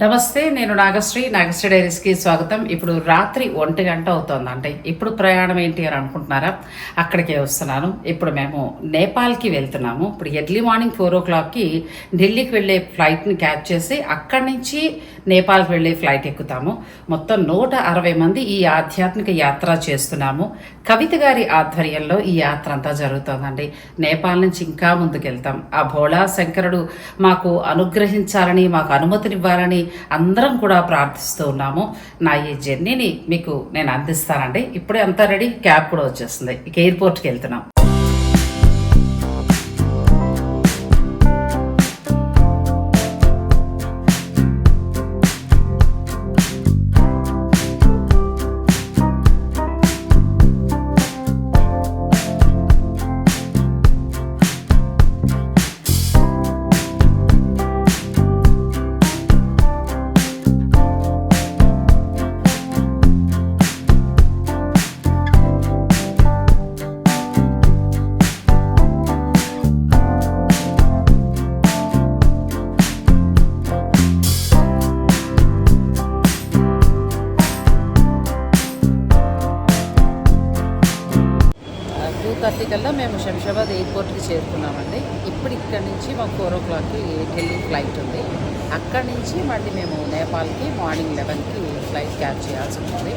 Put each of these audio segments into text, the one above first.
నమస్తే నేను నాగశ్రీ. నాగశ్రీ డైరీస్కి స్వాగతం. ఇప్పుడు రాత్రి ఒంటి గంట అవుతుంది. అంటే ఇప్పుడు ప్రయాణం ఏంటి అని అనుకుంటున్నారా? అక్కడికే వస్తున్నాను. ఇప్పుడు మేము నేపాల్కి వెళ్తున్నాము. ఇప్పుడు ఎర్లీ మార్నింగ్ ఫోర్ ఓ క్లాక్కి ఢిల్లీకి వెళ్ళే ఫ్లైట్ని క్యాచ్ చేసి అక్కడి నుంచి నేపాల్కి వెళ్ళే ఫ్లైట్ ఎక్కుతాము. మొత్తం నూట అరవై మంది ఈ ఆధ్యాత్మిక యాత్ర చేస్తున్నాము. కవిత గారి ఆధ్వర్యంలో ఈ యాత్ర అంతా జరుగుతోందండి. నేపాల్ నుంచి ఇంకా ముందుకెళ్తాం. ఆ భోళా శంకరుడు మాకు అనుగ్రహించాలని మాకు అనుమతినివ్వాలని అందరం కూడా ప్రార్థిస్తూ ఉన్నాము. నా ఈ జర్నీని మీకు నేను అందిస్తానండి. ఇప్పుడే అంతా రెడీ. క్యాబ్ కూడా వచ్చేస్తుంది. ఇక ఎయిర్పోర్ట్కి వెళ్తున్నాం. థర్టీ కల్లా మేము శంషాబాద్ ఎయిర్పోర్ట్కి చేరుకున్నామండి. ఇప్పుడు ఇక్కడ నుంచి మాకు ఫోర్ ఓ క్లాక్కి ఢిల్లీ ఫ్లైట్ ఉంది. అక్కడి నుంచి మళ్ళీ మేము నేపాల్కి మార్నింగ్ లెవెన్కి ఫ్లైట్ క్యాచ్ చేయాల్సి ఉంటుంది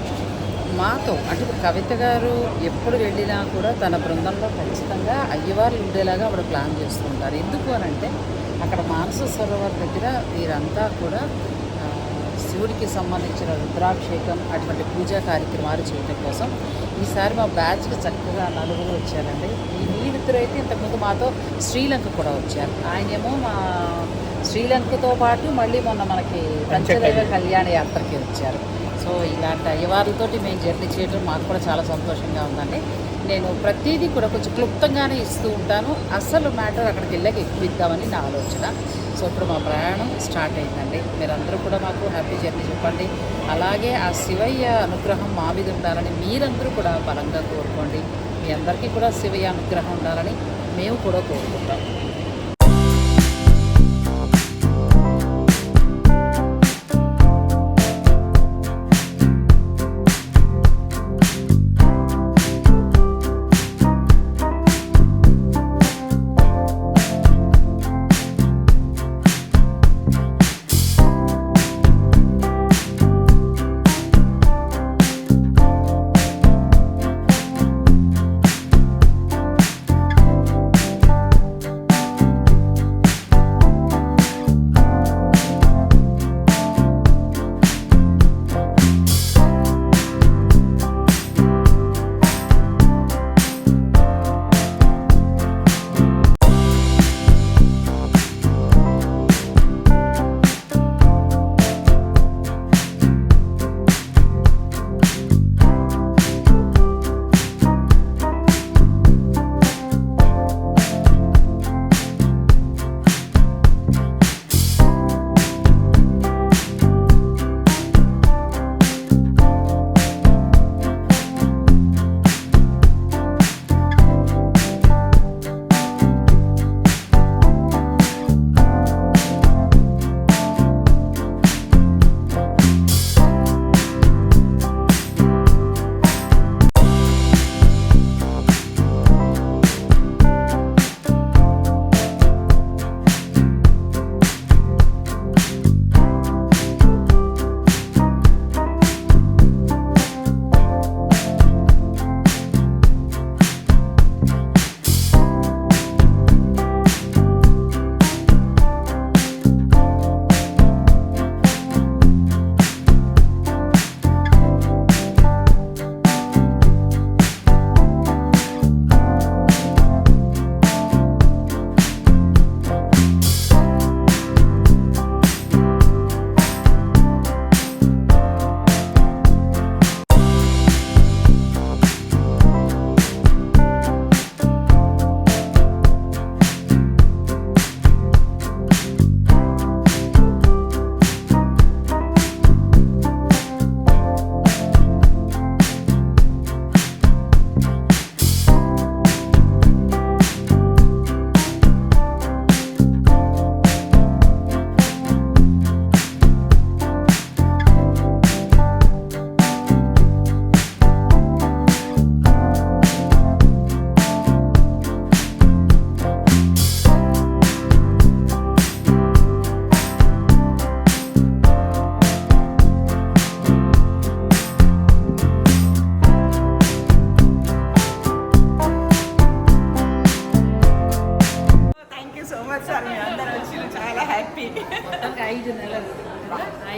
మాతో అంటే ఇప్పుడు కవిత గారు ఎప్పుడు వెళ్ళినా కూడా తన బృందంలో ఖచ్చితంగా అయ్యవార్లు ఉండేలాగా ఆవిడ ప్లాన్ చేస్తుంటారు. ఎందుకు అని అంటే అక్కడ మానస సరోవర్ దగ్గర వీరంతా కూడా శివుడికి సంబంధించిన రుద్రాభిషేకం అటువంటి పూజా కార్యక్రమాలు చేయడం కోసం ఈసారి మా బ్యాచ్కి చక్కగా నలుగురు వచ్చారండి. ఈ వీరిద్దరు అయితే ఇంతకుముందు మాతో శ్రీలంక కూడా వచ్చారు. ఆయనేమో మా శ్రీలంకతో పాటు మళ్ళీ మొన్న మనకి పంచదైవ కళ్యాణ యాత్రకి వచ్చారు. సో ఇలాంటి అయ్యవార్లతోటి మేము జర్నీ చేయడం మాకు కూడా చాలా సంతోషంగా ఉందండి. నేను ప్రతిదీ కూడా కొంచెం క్లుప్తంగానే ఇస్తూ ఉంటాను. అసలు మ్యాటర్ అక్కడికి వెళ్ళాక ఎక్కువ ఇద్దామని నా ఆలోచన. సో ఇప్పుడు మా ప్రయాణం స్టార్ట్ అయిందండి. మీరందరూ కూడా మాకు హ్యాపీ జర్నీ చెప్పండి. అలాగే ఆ శివయ్య అనుగ్రహం మా మీద ఉండాలని మీరందరూ కూడా బలంగా కోరుకోండి. మీ అందరికీ కూడా శివయ్య అనుగ్రహం ఉండాలని మేము కూడా కోరుకుంటాం.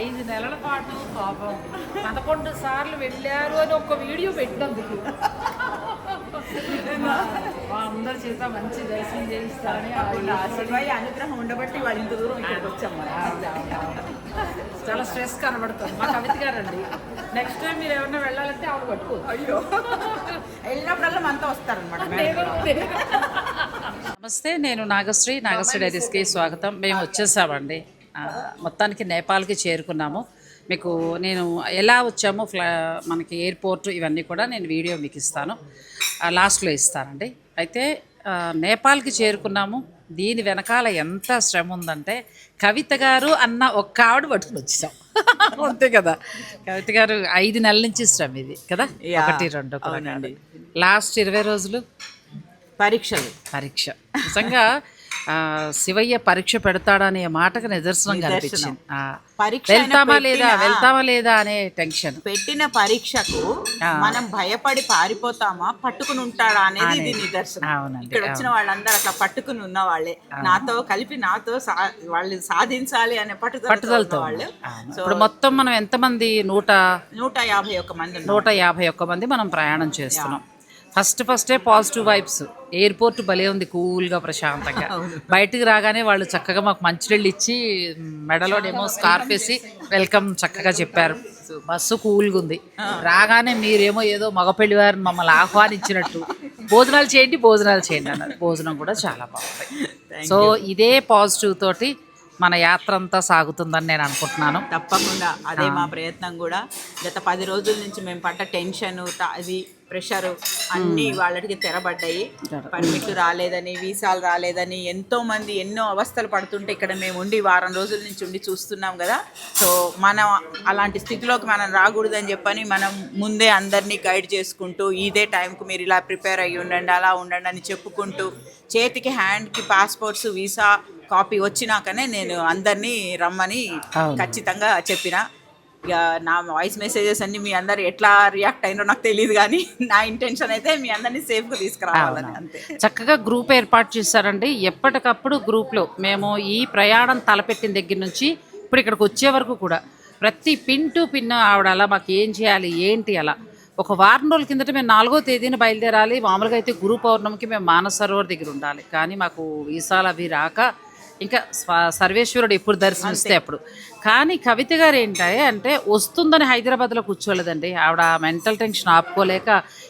ఐదు నెలల పాటు పాపం. పదకొండు సార్లు వెళ్ళారు అని ఒక వీడియో పెట్టినందు అందరి చేత మంచి దర్శనం చేయిస్తారని అనుగ్రహం ఉండబట్టి వాళ్ళు ఇంత దూరం వచ్చాం చాలా స్ట్రెస్ కనబడుతుంది. మా కవిత గారండి నెక్స్ట్ టైం మీరు ఎవరైనా వెళ్ళాలంటే ఆవిడ పట్టుకో అయ్యో. వెళ్ళినప్పుడల్లా మనతో వస్తారనమాట నమస్తే నేను నాగశ్రీ నాగశ్రీ డైరీస్కి స్వాగతం. మేము వచ్చేసామండి. మొత్తానికి నేపాల్కి చేరుకున్నాము. మీకు నేను ఎలా వచ్చామో ఫ్లా మనకి ఎయిర్పోర్ట్ ఇవన్నీ కూడా నేను వీడియో మీకు ఇస్తాను. లాస్ట్లో ఇస్తానండి. అయితే నేపాల్కి చేరుకున్నాము. దీని వెనకాల ఎంత శ్రమ ఉందంటే కవిత గారు అన్న ఒక్క ఆవిడ పట్టుకుని వచ్చేసాం అంతే కదా. కవిత గారు ఐదు నెలల నుంచి శ్రమ ఇది కదా? ఒకటి రెండు. లాస్ట్ ఇరవై రోజులు? పరీక్షలు. పరీక్ష. నిజంగా శివయ్య పరీక్ష పెడతాడనే మాటకు నిదర్శనం కనిపించింది పరీక్ష వెళ్తామా లేదా? వెళ్తామా లేదా అనే టెన్షన్. పెట్టిన పరీక్షకు మనం భయపడి పారిపోతామా? పట్టుకుని ఉంటాడా అనేది ఇది నిదర్శనం. ఇక్కడ వచ్చిన వాళ్ళందరూ అట్లా పట్టుకుని ఉన్న వాళ్ళే నాతో కలిపి నాతో వాళ్ళు సాధించాలి అనే పట్టుదలతో వాళ్ళు. ఇప్పుడు మొత్తం మనం ఎంతమంది? నూట నూట యాభై ఒక్క మంది నూట యాభై ఒక్క మంది మనం ప్రయాణం చేస్తున్నాం. ఫస్ట్ ఫస్టే పాజిటివ్ వైబ్స్. ఎయిర్పోర్ట్ భలే ఉంది కూల్గా ప్రశాంతంగా. బయటికి రాగానే వాళ్ళు చక్కగా మాకు మంచినీళ్ళు ఇచ్చి మెడలోనేమో స్కార్ఫ్ వేసి వెల్కమ్ చక్కగా చెప్పారు. బస్సు కూల్గా ఉంది. రాగానే మీరేమో ఏదో మగపెళ్ళి వారిని మమ్మల్ని ఆహ్వానించినట్టు. భోజనాలు చేయండి భోజనాలు చేయండి అన్నారు. భోజనం కూడా చాలా బాగుంది. సో ఇదే పాజిటివ్ తోటి మన యాత్ర అంతా సాగుతుందని నేను అనుకుంటున్నాను. తప్పకుండా. అదే మా ప్రయత్నం కూడా. గత పది రోజుల నుంచి మేము పడ్డ టెన్షన్ అది ప్రెషర్ అన్నీ వాళ్ళకి తెరబడ్డాయి. పర్మిట్లు రాలేదని వీసాలు రాలేదని ఎంతో మంది ఎన్నో అవస్థలు పడుతుంటే ఇక్కడ మేము ఉండి వారం రోజుల నుంచి ఉండి చూస్తున్నాం కదా. సో మనం అలాంటి స్థితిలోకి మనం రాకూడదని చెప్పని మనం ముందే అందరినీ గైడ్ చేసుకుంటూ ఇదే టైంకు మీరు ఇలా ప్రిపేర్ అయ్యి ఉండండి అలా ఉండండి అని చెప్పుకుంటూ చేతికి హ్యాండ్కి పాస్పోర్ట్స్ వీసా కాపీ వచ్చినాకనే నేను అందరినీ రమ్మని. ఖచ్చితంగా చెప్పిన. ఇక నా వాయిస్ మెసేజెస్ అన్ని మీ అందరు ఎట్లా రియాక్ట్ అయినో నాకు తెలియదు కానీ నా ఇంటెన్షన్ అయితే మీ అందరినీ సేఫ్గా తీసుకురావాలని అంతే. చక్కగా గ్రూప్ ఏర్పాటు చేశారండి. ఎప్పటికప్పుడు గ్రూప్లో మేము ఈ ప్రయాణం తలపెట్టిన దగ్గర నుంచి ఇప్పుడు ఇక్కడికి వచ్చే వరకు కూడా ప్రతి పిన్ టు పిన్ ఆవిడ అలా మాకు ఏం చేయాలి ఏంటి అలా. ఒక వారం రోజుల కిందట మేము నాలుగో తేదీన బయలుదేరాలి. మామూలుగా అయితే గురు పౌర్ణమికి మేము మానస సరోవర్ దగ్గర ఉండాలి. కానీ మాకు వీసాలు అవి రాక ఇంకా సర్వేశ్వరుడు ఎప్పుడు దర్శనమిస్తే అప్పుడు. కానీ కవిత గారు ఏంటి అంటే వస్తుందని హైదరాబాద్లో కూర్చోలేదండి. ఆవిడ మెంటల్ టెన్షన్ ఆపుకోలేక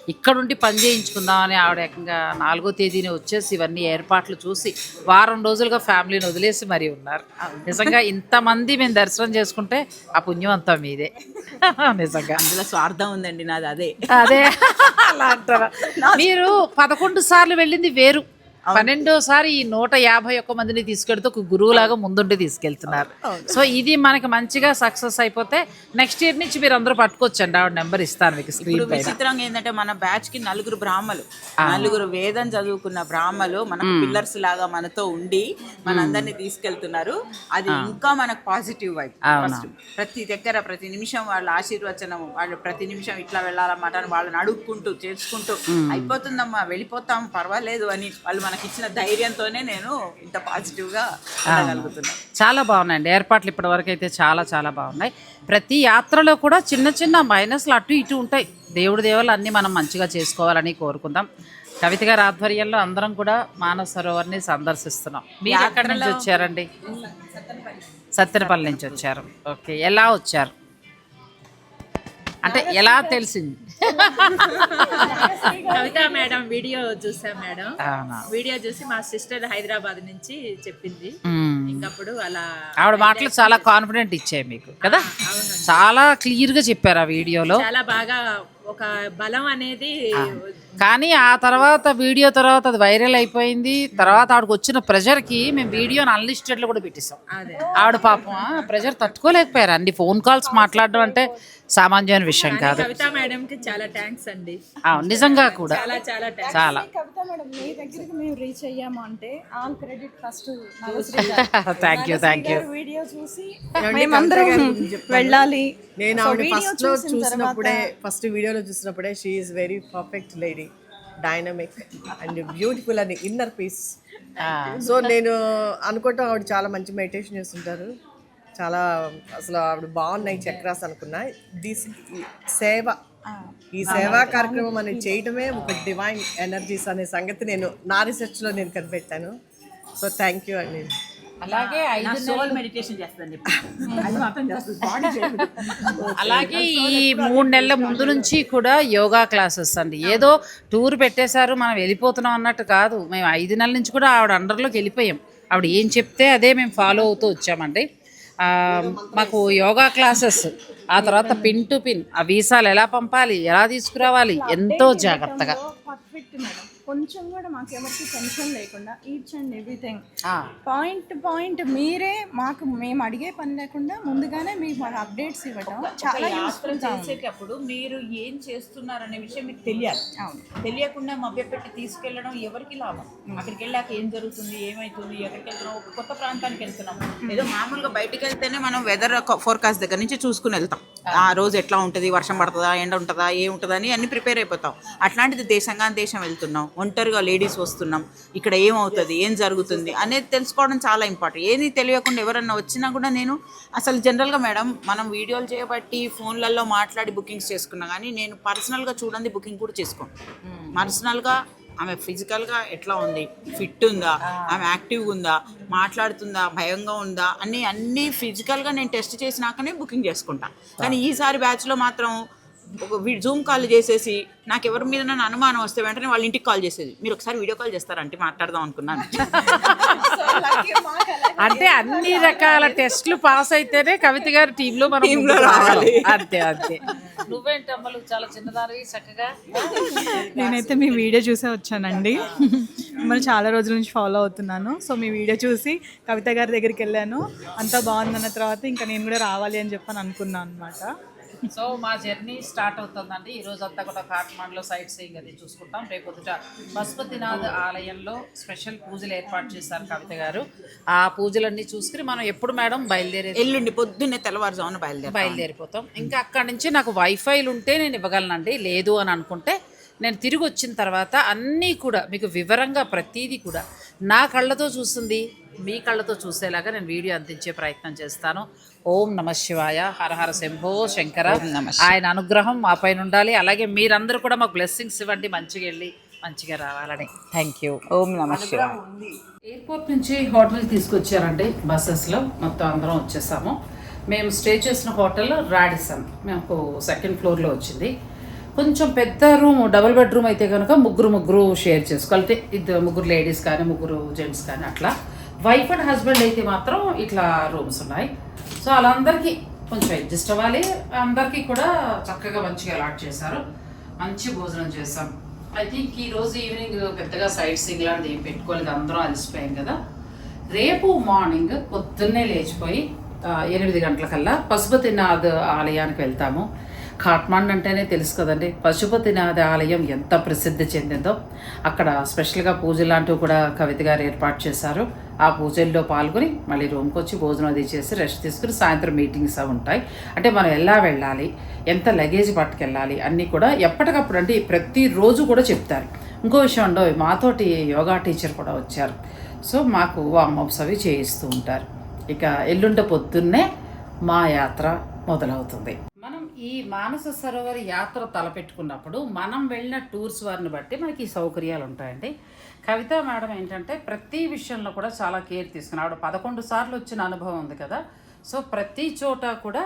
ఇక్కడుండి పని చేయించుకుందామని ఆవిడ ఏకంగా నాలుగో తేదీని వచ్చేసి ఇవన్నీ ఏర్పాట్లు చూసి వారం రోజులుగా ఫ్యామిలీని వదిలేసి మరీ ఉన్నారు. నిజంగా ఇంతమంది మేము దర్శనం చేసుకుంటే ఆ పుణ్యం అంతా మీదే. నిజంగా. అందులో స్వార్థం ఉందండి నాది అదే. అదే. అలా అంటారా? మీరు పదకొండు సార్లు వెళ్ళింది వేరు. పన్నెండోసారి ఈ నూట యాభై ఒక్క మందిని తీసుకెళ్తూ ఒక గురువులాగా ముందుండి తీసుకెళ్తున్నారు. సో ఇది మనకి మంచిగా సక్సెస్ అయిపోతే నెక్స్ట్ ఇయర్ నుంచి మీరు అందరూ పట్టుకోవచ్చండి ఆవిడ నెంబర్ ఇస్తాను మీకు స్క్రీన్ విచిత్రంగా ఏంటంటే మన బ్యాచ్కి నలుగురు బ్రాహ్మలు. నలుగురు వేదం చదువుకున్న బ్రాహ్మలు మనకు పిల్లర్స్ లాగా మనతో ఉండి మనందరినీ తీసుకెళ్తున్నారు. అది ఇంకా మనకు పాజిటివ్ అవునా. ప్రతి దగ్గర ప్రతి నిమిషం వాళ్ళ ఆశీర్వచనం వాళ్ళు ప్రతి నిమిషం ఇట్లా వెళ్ళాలన్నమాట అని వాళ్ళని అడుక్కుంటూ చేసుకుంటూ అయిపోతుందమ్మా వెళ్ళిపోతాం పర్వాలేదు అని వాళ్ళు మనకి ఇచ్చిన ధైర్యంతోనే నేను ఇంత పాజిటివ్గా ఉండగలుగుతున్నాను చాలా బాగున్నాయండి. ఏర్పాట్లు ఇప్పటి వరకు అయితే చాలా చాలా బాగున్నాయి. ప్రతి యాత్రలో కూడా చిన్న చిన్న మైనస్లు అటు ఇటు ఉంటాయి. దేవుడి దేవుళ్ళు అన్నీ మనం మంచిగా చేసుకోవాలని కోరుకుందాం. కవిత గారి ఆధ్వర్యంలో అందరం కూడా మానస సరోవర్ని సందర్శిస్తున్నాం. మీరు ఎక్కడి నుంచి వచ్చారండి? సత్తెనపల్లి నుంచి వచ్చారు. ఓకే. ఎలా వచ్చారు? అంటే ఎలా తెలిసింది? కవిత మేడం వీడియో చూసాం మేడం. వీడియో చూసి మా సిస్టర్ హైదరాబాద్ నుంచి చెప్పింది. ఇంకప్పుడు అలా ఆవిడ మాటలు చాలా కాన్ఫిడెంట్ ఇచ్చాయి మీకు కదా? చాలా క్లియర్గా చెప్పారు ఆ వీడియోలో. చాలా బాగా ఒక బలం అనేది కానీ ఆ తర్వాత వీడియో తర్వాత అది వైరల్ అయిపోయింది. తర్వాత ఆవిడకి వచ్చిన ప్రెషర్కి మేము వీడియోని అన్లిస్టెడ్లో కూడా పెట్టేసాం అదే. ఆవిడ పాపం ప్రెషర్ తట్టుకోలేకపోయారు. అన్ని ఫోన్ కాల్స్ మాట్లాడడం అంటే సామాన్యమైన విషయం కాదు. కవిత చాలా థ్యాంక్స్ అండి. నిజంగా కూడా. చాలా చాలా. మీ దగ్గరికి మేము రీచ్ అయ్యాము అంటే all credit first thank you thank you video చూసి మేమందరం వెళ్ళాలి. నేను ఆవిడ ఫస్ట్లో చూసిన చూసినప్పుడే ఫస్ట్ వీడియోలో చూసినప్పుడే she is very perfect lady dynamic and beautiful అని ఇన్నర్ పీస్ సో నేను అనుకుంటాం ఆవిడ చాలా మంచి మెడిటేషన్ చేస్తుంటారు. చాలా అసలు ఆవిడ బాగున్నాయి చక్రాస్ అనుకున్నా. దిస్ సేవ ఈ సేవా కార్యక్రమం అనేది చేయడమే ఒక డివైన్ ఎనర్జీస్ అనే సంగతి నేను నా రీసెర్చ్లో నేను కనిపెట్టాను. సో థ్యాంక్ యూ అండి అలాగే ఐదు సోల్ మెడిటేషన్ చేస్తుంది అలాగే ఈ మూడు నెలల ముందు నుంచి కూడా యోగా క్లాసెస్ అండి. ఏదో టూర్ పెట్టేశారు మనం వెళ్ళిపోతున్నాం అన్నట్టు కాదు. మేము ఐదు నెలల నుంచి కూడా ఆవిడ అండర్లోకి వెళ్ళిపోయాం. ఆవిడ ఏం చెప్తే అదే మేము ఫాలో అవుతూ వచ్చామండి. మాకు యోగా క్లాసెస్ ఆ తర్వాత పిన్ టు పిన్ ఆ వీసాలు ఎలా పంపాలి ఎలా తీసుకురావాలి ఎంతో జాగ్రత్తగా. పర్ఫెక్ట్ మేడం కొంచెం కూడా మాకు ఎవరికి టెన్షన్ లేకుండా ఈచ్ అండ్ ఎవ్రీథింగ్ ఆ, పాయింట్ పాయింట్ మీరే మాకు మేము అడిగే పని లేకుండా ముందుగానే మీకు మాకు అప్డేట్స్ ఇవ్వటం చాలా యాత్ర యూస్ఫుల్ చేసేటప్పుడు మీరు ఏం చేస్తున్నారనే విషయం మీకు తెలియాలి. తెలియకుండా మభ్యపెట్టి తీసుకెళ్ళడం ఎవరికి లాభం? అక్కడికి వెళ్ళాక ఏం జరుగుతుంది ఏమైతుంది ఎక్కడికి వెళ్తున్నాం ఒక కొత్త ప్రాంతానికి వెళ్తున్నాం. ఏదో మామూలుగా బయటికి వెళ్తేనే మనం వెదర్ ఫోర్కాస్ట్ దగ్గర నుంచి చూసుకుని వెళ్తాం. ఆ. రోజు ఎట్లా ఉంటుంది? వర్షం పడుతుందా? ఎండ ఉంటుందా? ఏ ఉంటుందా? అని అన్ని ప్రిపేర్ అయిపోతాం. అట్లాంటిది దేశంగా దేశం వెళ్తున్నాం. ఒంటరిగా లేడీస్ వస్తున్నాం ఇక్కడ ఏమవుతుంది ఏం జరుగుతుంది అనేది తెలుసుకోవడం చాలా ఇంపార్టెంట్. ఏది తెలియకుండా ఎవరన్నా వచ్చినా కూడా నేను అసలు జనరల్గా మేడం మనం వీడియోలు చేయబట్టి ఫోన్లలో మాట్లాడి బుకింగ్స్ చేసుకున్నా కానీ నేను పర్సనల్గా చూడండి బుకింగ్ కూడా చేసుకోను. పర్సనల్గా ఆమె ఫిజికల్గా ఎట్లా ఉంది ఫిట్ ఉందా ఆమె యాక్టివ్గా ఉందా మాట్లాడుతుందా భయంగా ఉందా అన్ని అన్ని ఫిజికల్గా నేను టెస్ట్ చేసినాకనే బుకింగ్ చేసుకుంటా. కానీ ఈసారి బ్యాచ్లో మాత్రం ఒక జూమ్ కాల్ చేసేసి నాకు ఎవరి మీద నన్ను అనుమానం వస్తే వెంటనే వాళ్ళ ఇంటికి కాల్ చేసేది. మీరు ఒకసారి వీడియో కాల్ చేస్తారంటే మాట్లాడదాం అనుకున్నాను. అంటే అన్ని రకాల టెస్ట్లు పాస్ అయితేనే కవిత గారి టీంలో మనం Team లో ముందుకు రావాలి. రావాలి. అంతే అంతే. నువ్వేంటమ్మలు చాలా చిన్నదానివి చక్కగా? నేనైతే మీ వీడియో చూసే వచ్చానండి. మిమ్మల్ని చాలా రోజుల నుంచి ఫాలో అవుతున్నాను. సో మీ వీడియో చూసి కవిత గారి దగ్గరికి వెళ్ళాను. అంతా బాగుందన్న తర్వాత ఇంకా నేను కూడా రావాలి అని చెప్పని అనుకున్నాను అనమాట సో మా జర్నీ స్టార్ట్ అవుతుందండి. ఈ రోజు అంతా కూడా కాట్మాండ్లో సైట్ సీయింగ్ అది చూసుకుంటాం. రేపు పొద్దుట పశుపతినాథ్ ఆలయంలో స్పెషల్ పూజలు ఏర్పాటు చేశారు కవిత గారు. ఆ పూజలన్నీ చూసుకుని మనం ఎప్పుడు మేడం బయలుదేరేది ఎల్లుండి పొద్దున్నే తెల్లవారుజామున బయలుదేరి బయలుదేరిపోతాం. ఇంకా అక్కడి నుంచి నాకు వైఫైలు ఉంటే నేను ఇవ్వగలనండి. లేదు అని అనుకుంటే నేను తిరిగి వచ్చిన తర్వాత అన్నీ కూడా మీకు వివరంగా ప్రతీది కూడా నా కళ్ళతో చూస్తుంది. మీ కళ్ళతో చూసేలాగా నేను వీడియో అందించే ప్రయత్నం చేస్తాను. ఓం నమ శివాయ. హర హర శంభో శంకర. ఆయన అనుగ్రహం మా పైన ఉండాలి. అలాగే మీరందరూ కూడా మాకు బ్లెస్సింగ్స్ ఇవ్వండి. మంచిగా వెళ్ళి మంచిగా రావాలని. థ్యాంక్ యూ ఓం నమ శివాయ. ఎయిర్పోర్ట్ నుంచి హోటల్ తీసుకొచ్చారండి. బస్సెస్లో మొత్తం అందరం వచ్చేసాము. మేము స్టే చేసిన హోటల్ రాడిసన్. మాకు సెకండ్ ఫ్లోర్లో వచ్చింది. కొంచెం పెద్ద రూమ్ డబుల్ బెడ్రూమ్ అయితే కనుక ముగ్గురు ముగ్గురు షేర్ చేసుకోవాలి. ఇద్దరు ముగ్గురు లేడీస్ కానీ ముగ్గురు జెంట్స్ కానీ అట్లా. వైఫ్ అండ్ హస్బెండ్ అయితే మాత్రం ఇట్లా రూమ్స్ ఉన్నాయి. సో వాళ్ళందరికీ కొంచెం అడ్జస్ట్ అవ్వాలి. అందరికీ కూడా చక్కగా మంచిగా అలాట్ చేశారు. మంచి భోజనం చేసాం ఐ థింక్ ఈరోజు ఈవినింగ్ పెద్దగా సైడ్ సింగ్ లాంటిది ఏం పెట్టుకోలేదు. అందరం అలసిపోయాం కదా. రేపు మార్నింగ్ పొద్దున్నే లేచిపోయి ఎనిమిది గంటలకల్లా పశుపతినాథ్ ఆలయానికి వెళ్తాము. కాట్మాండ్ అంటేనే తెలుసు కదండి. పశుపతినాథ ఆలయం ఎంత ప్రసిద్ధి చెందిందో. అక్కడ స్పెషల్గా పూజ లాంటివి కూడా కవిత గారు ఏర్పాటు చేశారు. ఆ పూజల్లో పాల్గొని మళ్ళీ రూమ్కి వచ్చి భోజనం అది చేసి రెస్ట్ తీసుకుని సాయంత్రం మీటింగ్స్ అవి ఉంటాయి. అంటే మనం ఎలా వెళ్ళాలి ఎంత లగేజ్ పట్టుకెళ్ళాలి అన్నీ కూడా ఎప్పటికప్పుడు అంటే ప్రతిరోజు కూడా చెప్తారు. ఇంకో విషయం ఉండవు మాతోటి యోగా టీచర్ కూడా వచ్చారు. సో మాకు వామప్స్ అవి చేయిస్తూ ఉంటారు. ఇక ఎల్లుండ పొద్దున్నే మా యాత్ర మొదలవుతుంది. ఈ మానస సరోవర్ యాత్ర తలపెట్టుకున్నప్పుడు మనం వెళ్ళిన టూర్స్ వారిని బట్టి మనకి ఈ సౌకర్యాలు ఉంటాయండి. కవిత మేడం ఏంటంటే ప్రతి విషయంలో కూడా చాలా కేర్ తీసుకుని ఆవిడ పదకొండు సార్లు వచ్చిన అనుభవం ఉంది కదా. సో ప్రతి చోట కూడా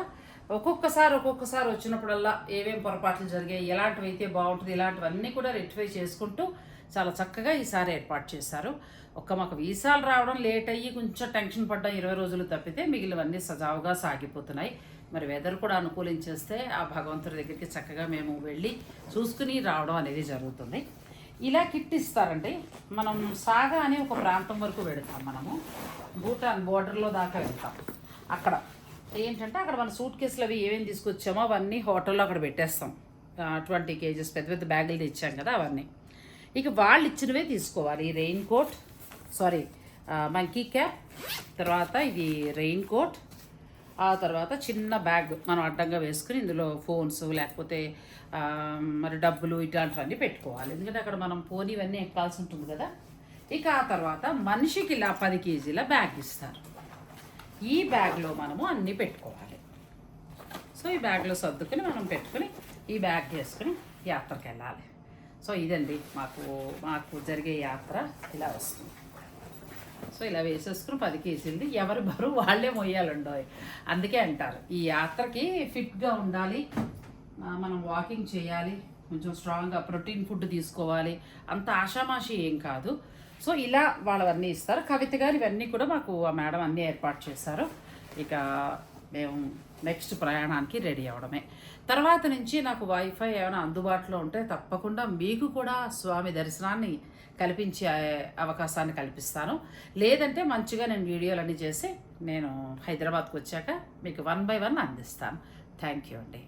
ఒక్కొక్కసారి ఒక్కొక్కసారి వచ్చినప్పుడల్లా ఏమేమి పొరపాట్లు జరిగాయి ఎలాంటివి అయితే బాగుంటుంది ఇలాంటివన్నీ కూడా రెక్టిఫై చేసుకుంటూ చాలా చక్కగా ఈసారి ఏర్పాటు చేశారు. ఒక్క మాకు వీసాలు రావడం లేట్ అయ్యి కొంచెం టెన్షన్ పడ్డం ఇరవై రోజులు తప్పితే మిగిలివన్నీ సజావుగా సాగిపోతున్నాయి. మరి వెదర్ కూడా అనుకూలించేస్తే ఆ భగవంతుడి దగ్గరికి చక్కగా మేము వెళ్ళి చూసుకుని రావడం అనేది జరుగుతుంది. ఇలా కిట్ ఇస్తారండి. మనం సాగా అనే ఒక ప్రాంతం వరకు వెళతాం మనము. భూటాన్ బోర్డర్లో దాకా వెళ్తాం. అక్కడ ఏంటంటే అక్కడ మన సూట్ కేసులు అవి ఏమేమి తీసుకొచ్చామో అవన్నీ హోటల్లో అక్కడ పెట్టేస్తాం. ట్వంటీ కేజెస్ పెద్ద పెద్ద బ్యాగులు తెచ్చాం కదా అవన్నీ. ఇక వాళ్ళు ఇచ్చినవే తీసుకోవాలి. ఈ raincoat sorry monkey cap తర్వాత ఇది రెయిన్ కోట్ ఆ తర్వాత చిన్న బ్యాగ్ మనం అడ్డంగా వేసుకుని ఇందులో ఫోన్స్ లేకపోతే మరి డబ్బులు ఇట్లాంటివన్నీ పెట్టుకోవాలి. ఎందుకంటే అక్కడ మనం పోనీ ఇవన్నీ ఎక్కాల్సి ఉంటుంది కదా. ఇక ఆ తర్వాత మనిషికి ఇలా పది కేజీల బ్యాగ్ ఇస్తారు. ఈ బ్యాగ్లో మనము అన్నీ పెట్టుకోవాలి. సో ఈ బ్యాగ్లో సర్దుకుని మనం పెట్టుకుని ఈ బ్యాగ్ వేసుకుని యాత్రకు వెళ్ళాలి సో ఇదండి మాకు మాకు జరిగే యాత్ర ఇలా వస్తుంది. సో ఇలా వేసేసుకుని పది కేజీలు ఎవరి బరువు వాళ్ళే మొయ్యాలండో అందుకే అంటారు ఈ యాత్రకి ఫిట్గా ఉండాలి మనం వాకింగ్ చేయాలి కొంచెం స్ట్రాంగ్గా ప్రోటీన్ ఫుడ్ తీసుకోవాలి అంత ఆషామాషి ఏం కాదు. సో ఇలా వాళ్ళవన్నీ ఇస్తారు. కవిత గారు ఇవన్నీ కూడా మాకు ఆ మేడం అన్నీ ఏర్పాటు చేశారు. ఇక మేము నెక్స్ట్ ప్రయాణానికి రెడీ అవ్వడమే. తర్వాత నుంచి నాకు వైఫై ఏమైనా అందుబాటులో ఉంటే తప్పకుండా మీకు కూడా స్వామి దర్శనాన్ని కల్పించే అవకాశాన్ని కల్పిస్తాను. లేదంటే మంచిగా నేను వీడియోలన్నీ చేసి నేను హైదరాబాద్కి వచ్చాక మీకు వన్ బై వన్ అందిస్తాను. థ్యాంక్ యూ అండి.